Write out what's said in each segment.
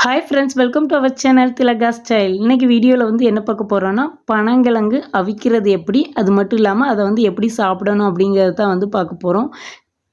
Hi friends welcome to our channel Thilaga style இன்றைக்கி வீடியோவில் வந்து என்ன பார்க்க போகிறோன்னா பனங்கிழங்கு அவிக்கிறது எப்படி அது மட்டும் இல்லாமல் அதை வந்து எப்படி சாப்பிடணும் அப்படிங்கிறத தான் வந்து பார்க்க போகிறோம்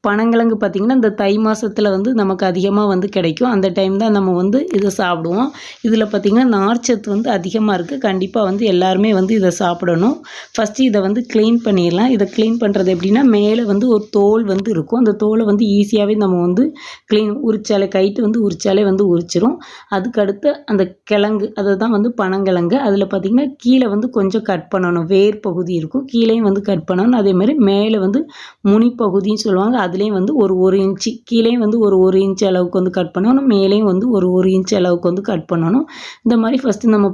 பனங்கிழங்கு பார்த்திங்கன்னா இந்த தை மாதத்தில் வந்து நமக்கு அதிகமாக வந்து கிடைக்கும். அந்த டைம் தான் நம்ம வந்து இதை சாப்பிடுவோம். இதில் பார்த்திங்கன்னா நார்ச்சத்து வந்து அதிகமாக இருக்குது கண்டிப்பாக வந்து எல்லாருமே வந்து இதை சாப்பிடணும். ஃபஸ்ட்டு இதை வந்து க்ளீன் பண்ணிடலாம். இதை க்ளீன் பண்ணுறது எப்படின்னா மேலே வந்து ஒரு தோல் வந்து இருக்கும். அந்த தோலை வந்து ஈஸியாகவே நம்ம வந்து க்ளீன் உரிச்சாலே கைட்டு வந்து உரிச்சாலே வந்து உரிச்சிரும். அதுக்கடுத்து அந்த கிழங்கு அதை தான் வந்து பனங்கிழங்கு. அதில் பார்த்திங்கன்னா கீழே வந்து கொஞ்சம் கட் பண்ணணும். வேர் பகுதி இருக்கும். கீழேயும் வந்து கட் பண்ணணும். அதேமாதிரி மேலே வந்து முனி பகுதின்னு சொல்லுவாங்க. அது அதுலேயும் வந்து ஒரு ஒரு இன்ச்சு கீழேயும் வந்து ஒரு ஒரு இன்ச் அளவுக்கு வந்து கட் பண்ணணும் மேலேயும் வந்து ஒரு ஒரு இன்ச் அளவுக்கு வந்து கட் பண்ணணும். இந்த மாதிரி ஃபஸ்ட்டு நம்ம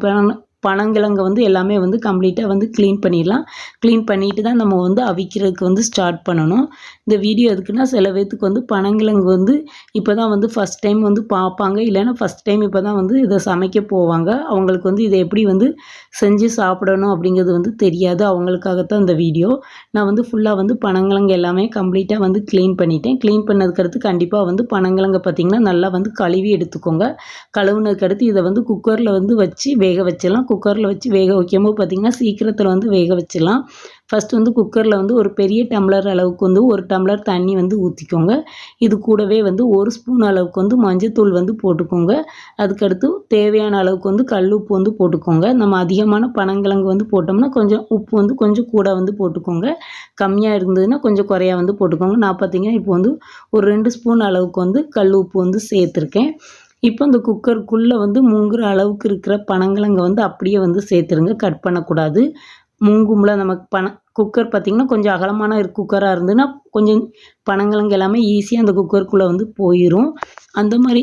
பனங்கிழங்க வந்து எல்லாமே வந்து கம்ப்ளீட்டாக வந்து க்ளீன் பண்ணிடலாம். க்ளீன் பண்ணிட்டு தான் நம்ம வந்து அவிக்கிறதுக்கு வந்து ஸ்டார்ட் பண்ணணும். இந்த வீடியோ எதுக்குன்னா சில பேர்த்துக்கு வந்து பனங்கிழங்கு வந்து இப்போ தான் வந்து ஃபஸ்ட் டைம் வந்து பார்ப்பாங்க. இல்லைன்னா ஃபஸ்ட் டைம் இப்போ தான் வந்து இதை சமைக்க போவாங்க. அவங்களுக்கு வந்து இதை எப்படி வந்து செஞ்சு சாப்பிடணும் அப்படிங்கிறது வந்து தெரியாது. அவங்களுக்காகத்தான் இந்த வீடியோ நான் வந்து ஃபுல்லாக வந்து பனங்கிழங்கு எல்லாமே கம்ப்ளீட்டாக வந்து க்ளீன் பண்ணிட்டேன். க்ளீன் பண்ணதுக்கடுத்து கண்டிப்பாக வந்து பனங்கிழங்க பார்த்திங்கன்னா நல்லா வந்து கழுவி எடுத்துக்கோங்க. கழுவுனதுக்கடுத்து இதை வந்து குக்கரில் வந்து வச்சு வேக வச்சிடலாம். குக்கரில் வச்சு வேக வைக்கும்போது பார்த்திங்கன்னா சீக்கிரத்தில் வந்து வேக வச்சிடலாம். ஃபஸ்ட்டு வந்து குக்கரில் வந்து ஒரு பெரிய டம்ளர் அளவுக்கு வந்து ஒரு டம்ளர் தண்ணி வந்து ஊற்றிக்கோங்க இது கூடவே வந்து ஒரு ஸ்பூன் அளவுக்கு வந்து மஞ்சத்தூள் வந்து போட்டுக்கோங்க. அதுக்கடுத்து தேவையான அளவுக்கு வந்து கல் உப்பு வந்து போட்டுக்கோங்க. நம்ம அதிகமான பனங்கிழங்கு வந்து போட்டோம்னா கொஞ்சம் உப்பு வந்து கொஞ்சம் கூட வந்து போட்டுக்கோங்க. கம்மியாக இருந்ததுன்னா கொஞ்சம் குறையா வந்து போட்டுக்கோங்க. நான் பார்த்திங்கன்னா இப்போ வந்து ஒரு ரெண்டு ஸ்பூன் அளவுக்கு வந்து கல் உப்பு வந்து சேர்த்துருக்கேன். இப்போ இந்த குக்கருக்குள்ளே வந்து முங்குற அளவுக்கு இருக்கிற பனங்கிழங்க வந்து அப்படியே வந்து சேர்த்துருங்க. கட் பண்ணக்கூடாது. முங்கும்ல நமக்கு பணம் குக்கர் பார்த்திங்கன்னா கொஞ்சம் அகலமான குக்கராக இருந்ததுன்னா கொஞ்சம் பனங்கிழங்கு எல்லாமே ஈஸியாக அந்த குக்கருக்குள்ளே வந்து போயிடும் அந்த மாதிரி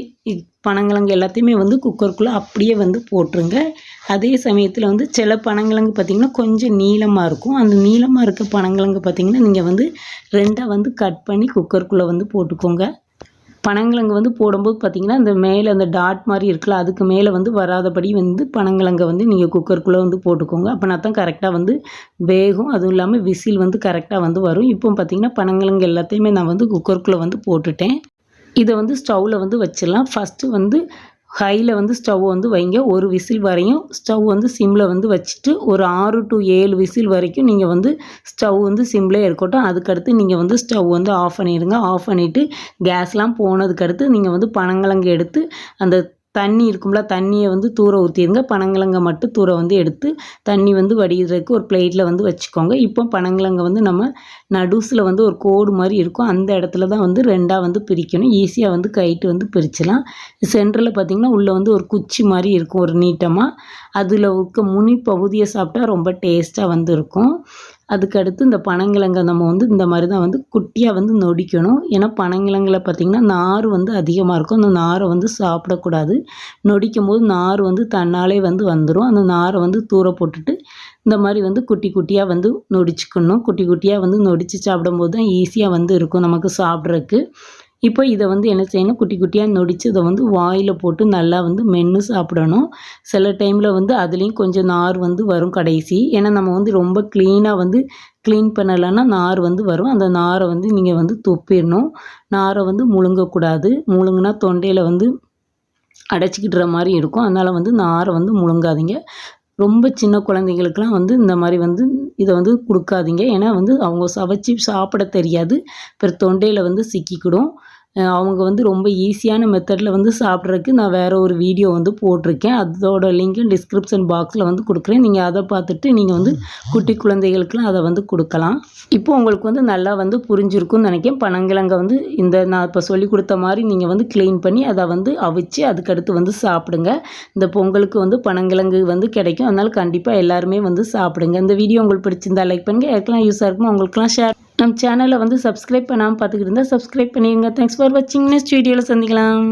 பனங்கிழங்கு எல்லாத்தையுமே வந்து குக்கருக்குள்ளே அப்படியே வந்து போட்டுருங்க. அதே சமயத்தில் வந்து சில பனங்கிழங்கு பார்த்திங்கன்னா கொஞ்சம் நீளமாக இருக்கும். அந்த நீளமாக இருக்க பனங்கிழங்கு பார்த்திங்கன்னா நீங்கள் வந்து ரெண்டாக வந்து கட் பண்ணி குக்கருக்குள்ளே வந்து போட்டுக்கோங்க. பனங்கிழங்கு வந்து போடும்போது பார்த்திங்கன்னா இந்த மேலே அந்த டாட் மாதிரி இருக்குல்ல அதுக்கு மேலே வந்து வராதபடி வந்து பனங்கிழங்கை வந்து நீங்கள் குக்கருக்குள்ளே வந்து போட்டுக்கோங்க. அப்போனா தான் கரெக்டாக வந்து வேகும். அதுவும் இல்லாமல் விசில் வந்து கரெக்டாக வந்து வரும். இப்போ பார்த்திங்கன்னா பனங்கிழங்கு எல்லாத்தையுமே நான் வந்து குக்கருக்குள்ளே வந்து போட்டுட்டேன். இதை வந்து ஸ்டவ்வில் வந்து வச்சிடலாம். ஃபஸ்ட்டு வந்து ஹையில் வந்து ஸ்டவ் வந்து வைங்க. ஒரு விசில் வரையும் ஸ்டவ் வந்து சிம்மில் வந்து வச்சுட்டு ஒரு ஆறு டு ஏழு விசில் வரைக்கும் நீங்கள் வந்து ஸ்டவ் வந்து சிம்மில் இருக்கட்டும். அதுக்கடுத்து நீங்கள் வந்து ஸ்டவ் வந்து ஆஃப் பண்ணிடுங்க. ஆஃப் பண்ணிவிட்டு கேஸ்லாம் போனதுக்கடுத்து நீங்கள் வந்து பனங்கிழங்கு எடுத்து அந்த தண்ணி இருக்கும்ல தண்ணியை வந்து தூர ஊற்றிடுங்க பனங்கிழங்க மட்டும் தூர வந்து எடுத்து தண்ணி வந்து வடிகிறதுக்கு ஒரு பிளேட்டில் வந்து வச்சுக்கோங்க. இப்போ பனங்கிழங்க வந்து நம்ம நடுஸில் வந்து ஒரு கோடு மாதிரி இருக்கும். அந்த இடத்துல தான் வந்து ரெண்டாக வந்து பிரிக்கணும். ஈஸியாக வந்து கைட்டு வந்து பிரிச்சலாம். சென்டரில் பார்த்திங்கன்னா உள்ளே வந்து ஒரு குச்சி மாதிரி இருக்கும் ஒரு நீட்டமாக அதில் இருக்க முனி பகுதியை சாப்பிட்டா ரொம்ப டேஸ்ட்டாக வந்து இருக்கும். அதுக்கடுத்து இந்த பனங்கிழங்கை நம்ம வந்து இந்த மாதிரி தான் வந்து குட்டியாக வந்து நொடிக்கணும். ஏன்னா பனங்கிழங்கில் பார்த்திங்கன்னா நார் வந்து அதிகமாக இருக்கும். அந்த நாரை வந்து சாப்பிடக்கூடாது. நொடிக்கும் போது நார் வந்து தன்னாலே வந்து வந்துடும் அந்த நாரை வந்து தூர போட்டுட்டு இந்த மாதிரி வந்து குட்டி குட்டியாக வந்து நொடிச்சுக்கணும். குட்டி குட்டியாக வந்து நொடித்து சாப்பிடும்போது தான் ஈஸியாக வந்து இருக்கும் நமக்கு சாப்பிட்றதுக்கு. இப்போ இதை வந்து என்ன செய்யணும்? குட்டி குட்டியாக நொடித்து இதை வந்து வாயில் போட்டு நல்லா வந்து மென்று சாப்பிடணும். சில டைமில் வந்து அதுலேயும் கொஞ்சம் நார் வந்து வரும் கடைசி. ஏன்னா நம்ம வந்து ரொம்ப க்ளீனாக வந்து க்ளீன் பண்ணலைன்னா நார் வந்து வரும். அந்த நாரை வந்து நீங்கள் வந்து துப்பிடணும். நாரை வந்து முழுங்கக்கூடாது. முழுங்கினா தொண்டையில் வந்து அடைச்சிக்கிட்டுற மாதிரி இருக்கும். அதனால் வந்து நாரை வந்து முழுங்காதீங்க. ரொம்ப சின்ன குழந்தைங்களுக்கெலாம் வந்து இந்த மாதிரி வந்து இதை வந்து கொடுக்காதீங்க. ஏன்னா வந்து அவங்க சவைச்சி சாப்பிட தெரியாது. பிற தொண்டையில் வந்து சிக்கிக்கிடும். அவங்க வந்து ரொம்ப ஈஸியான மெத்தடில் வந்து சாப்பிட்றதுக்கு நான் வேறு ஒரு வீடியோ வந்து போட்டிருக்கேன். அதோட லிங்க்கும் டிஸ்கிரிப்ஷன் பாக்ஸில் வந்து கொடுக்குறேன். நீங்கள் அதை பார்த்துட்டு நீங்கள் வந்து குட்டி குழந்தைகளுக்கெலாம் அதை வந்து கொடுக்கலாம். இப்போ உங்களுக்கு வந்து நல்லா வந்து புரிஞ்சிருக்கும்னு நினைக்கிறேன். பனங்கிழங்க வந்து இந்த நான் இப்போ சொல்லி கொடுத்த மாதிரி நீங்கள் வந்து க்ளீன் பண்ணி அதை வந்து அவிச்சு அதுக்கடுத்து வந்து சாப்பிடுங்க. இந்த பொங்கலுக்கு வந்து பனங்கிழங்கு வந்து கிடைக்கும். அதனால் கண்டிப்பாக எல்லாருமே வந்து சாப்பிடுங்க. இந்த வீடியோ உங்களுக்கு பிடிச்சிருந்தா லைக் பண்ணுங்கள் யாருக்கெல்லாம் யூஸாக இருக்குமோ உங்களுக்குலாம் ஷேர் நம்ம சேனலை வந்து சப்ஸ்கிரைப் பண்ணாமல் பார்த்துக்கிட்டு இருந்தால் சப்ஸ்கிரைப் பண்ணிடுங்க தேங்க்ஸ் ஃபார் வாட்சிங் நெக்ஸ்ட் வீடியோவில் சந்திக்கலாம்.